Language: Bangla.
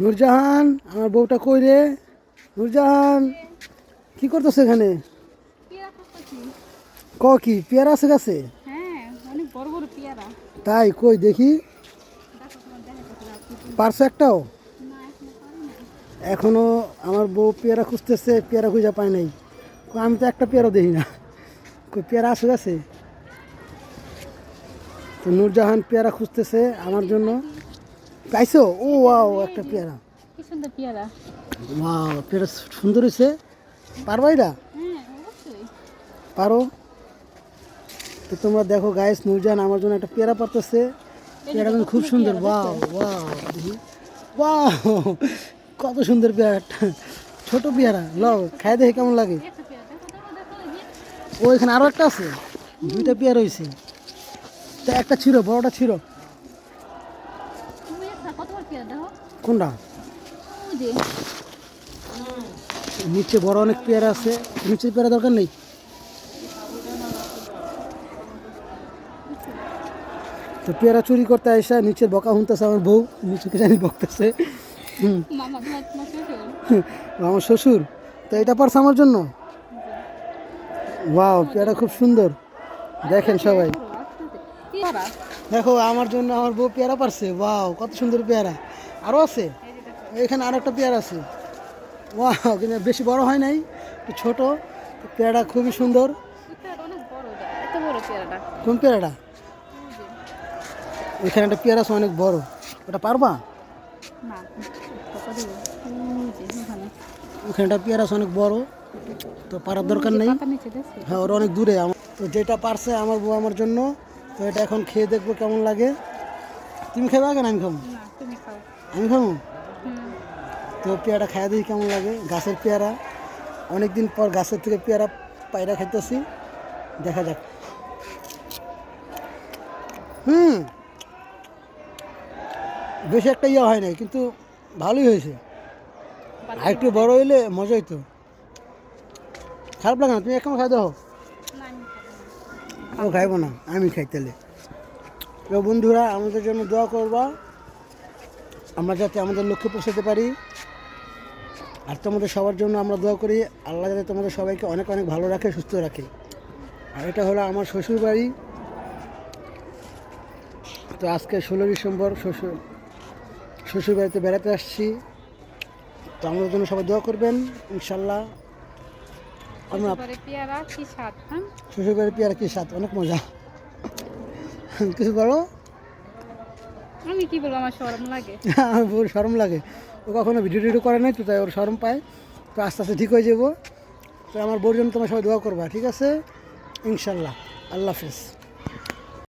নূরজাহান আমার বউটা কই রে? নূরজাহান কি করতেছে এখানে? ক কি পেয়ারা আছে গাছে? হ্যাঁ তাই কই দেখি। পারছ একটাও? এখনও আমার বউ পেয়ারা খুঁজতেছে পেয়ারা খুঁজে পায় নাই। আমি তো একটা পেয়ারা দেখি না। কই পেয়ারা আছে গাছে? তো নূরজাহান পেয়ারা খুঁজতেছে আমার জন্য। পাইছো ও ওয়াও একটা পেয়ারা। কি সুন্দর পেয়ারা। ওয়াও পেয়ারা সুন্দর হয়েছে পারবা এটা? হ্যাঁ পারো। তো তোমরা দেখো গাইস নূরজাহান আমার জন্য একটা পেয়ারা পারতেছে। পেয়ারা কিন্তু খুব সুন্দর। ওয়াও ওয়াও ওয়াও কত সুন্দর পেয়ারাটা ছোট পেয়ারা। লও খাই দেখে কেমন লাগে। ও এখানে আরও একটা আছে। দুইটা পেয়ারা রয়েছে তা একটা ছিল বড়টা ছিল তুমি একটা কত বড় পেয়ারা দেখো কোনটা? নিচে বড় অনেক পেয়ারা আছে। নিচের পেয়ারা দরকার নেই? তো পেয়ারা চুরি করতে আসা নিচের বকা শুনতেছে আমার বউ। নিচেকে জানি বকতেছে। আমার শ্বশুর, তো এটা পারছে আমার জন্য? ওয়াও পেয়ারা খুব সুন্দর। দেখেন সবাই। দেখো, আমার জন্য আমার বউ পেয়ারা পারছে। ওয়াও, কত সুন্দর পেয়ারা। আরও আছে? এখানে আরও একটা পেয়ারা আছে। ওয়াও, কিন্তু বেশি বড় হয় নাই, একটু ছোটো। পেয়ারা খুবই সুন্দর। পেয়ারাটা পেয়ারাটা কোন পেয়ারাটা? এখানে একটা পেয়ারা আছে, অনেক বড়। ওটা পারবা? ওখানে একটা পেয়ারা আছে, অনেক বড়। তো পারার দরকার নেই। হ্যাঁ ওরা অনেক দূরে। তো যেটা পারছে আমার বউ আমার জন্য, তো এটা এখন খেয়ে দেখব কেমন লাগে। তুমি খেয়ে আগে না আমি খাব। আমি খাব তো পেয়ারা খাইয়া দেখি কেমন লাগে। গাছের পেয়ারা। অনেক দিন পর গাছের থেকে পেয়ারা পায়রা খাইতেছি। দেখা যাক। হুম। বেশি একটা ইয়ে হয় নাই কিন্তু ভালোই হয়েছে। আর একটু বড় হইলে মজা হইতো। খারাপ লাগে না তুমি এক খাই দাও আমি ও খাইবো না আমি খাই তাহলে। তো বন্ধুরা আমাদের জন্য দোয়া করবা। আমরা যাতে আমাদের লক্ষ্যে পৌঁছাতে পারি। আর তোমাদের সবার জন্য আমরা দোয়া করি আল্লাহ যাতে তোমাদের সবাইকে অনেক অনেক ভালো রাখে সুস্থ রাখে। আর এটা হলো আমার শ্বশুর বাড়ি তো আজকে ষোলো ডিসেম্বর শ্বশুর শ্বশুর বাড়িতে বেড়াতে আসছি। তো আমাদের জন্য সবাই দোয়া করবেন ইনশাল্লাহ। আমরা হ্যাঁ? শ্বশুর বাড়ির পেয়ারা কি স্বাদ? অনেক মজা। কিছু বলো? আমি কি বলব, আমার শরম লাগে। বউর সরম লাগে। ও কখনো ভিডিও টিডিও করে নাই তো, তাই ওর শরম পায়। তো আস্তে আস্তে ঠিক হয়ে যাব। তো আমার বোর জন্য তোমার সবাই দোয়া করবা, ঠিক আছে? ইনশাল্লাহ। আল্লাহ হাফেজ।